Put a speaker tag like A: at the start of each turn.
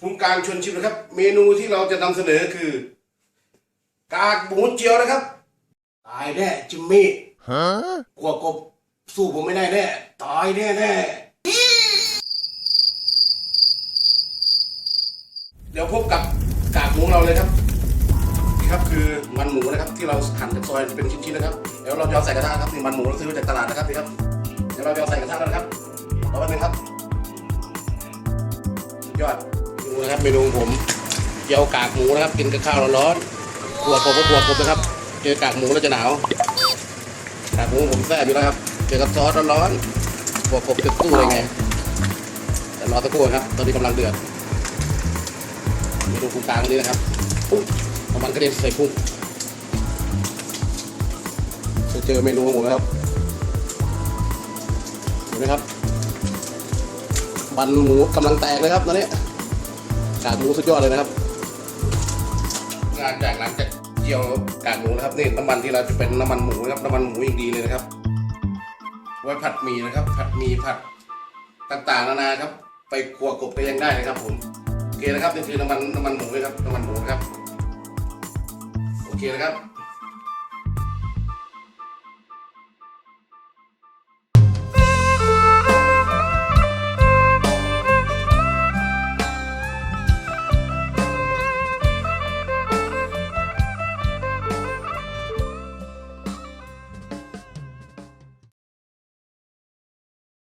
A: ภูมิการชวนชิมนะครับ เมนูที่เราจะนำเสนอคือกากหมูเจียวนะครับตายแน่จิมมี่กลัวกบสู้ผมไม่ได้แน่ตายแน่แน่เดี๋ยวพบกับกากหมูเราเลยครับนี่ครับคือมันหมูนะครับที่เราหั่นเป็นซอยเป็นชิ้นๆนะครับเดี๋ยวเราจะเอาใส่กระทะครับนี่มันหมูเราซื้อมาจากตลาดนะครับนี่ครับเดี๋ยวเราจะเอาใส่กระทะแล้วนะครับ นะครับเมนูของผมเจียวกากหมูนะครับ กินกับข้าวร้อนๆขัวกบก็ขัวกบนะครับ เจอกากหมูแล้วจะหนาวกากหมูผมแซ่บอยู่แล้วครับ เจอกับซอสร้อนๆขัวกบจะตู้เลยไงแต่รอสักครู่ครับ ตอนนี้กำลังเดือดเมนูปรุงกลางนี้นะครับอุ๊ยน้ำมันกระเด็นใส่พุงจะเจอเมนูของผมนะครับเห็นไหมครับมันหมูกำลังแตกเลยครับตอนนี้ กากหมูสุดยอดเลยนะครับงานจากหลังจากเจียวกากหมูนะครับนี่น้ำมันที่เราจะเป็นน้ำมันหมูนะครับน้ำมันหมูอย่างดีเลยนะครับ ไว้ผัดหมี่นะครับ ผัดหมี่ผัดต่างๆนานาครับ ไปครัวกบก็ยังได้นะครับ ผมโอเคนะครับนี่คือน้ำมันน้ำมันหมูนะครับน้ำมันหมูนะครับโอเคนะครับ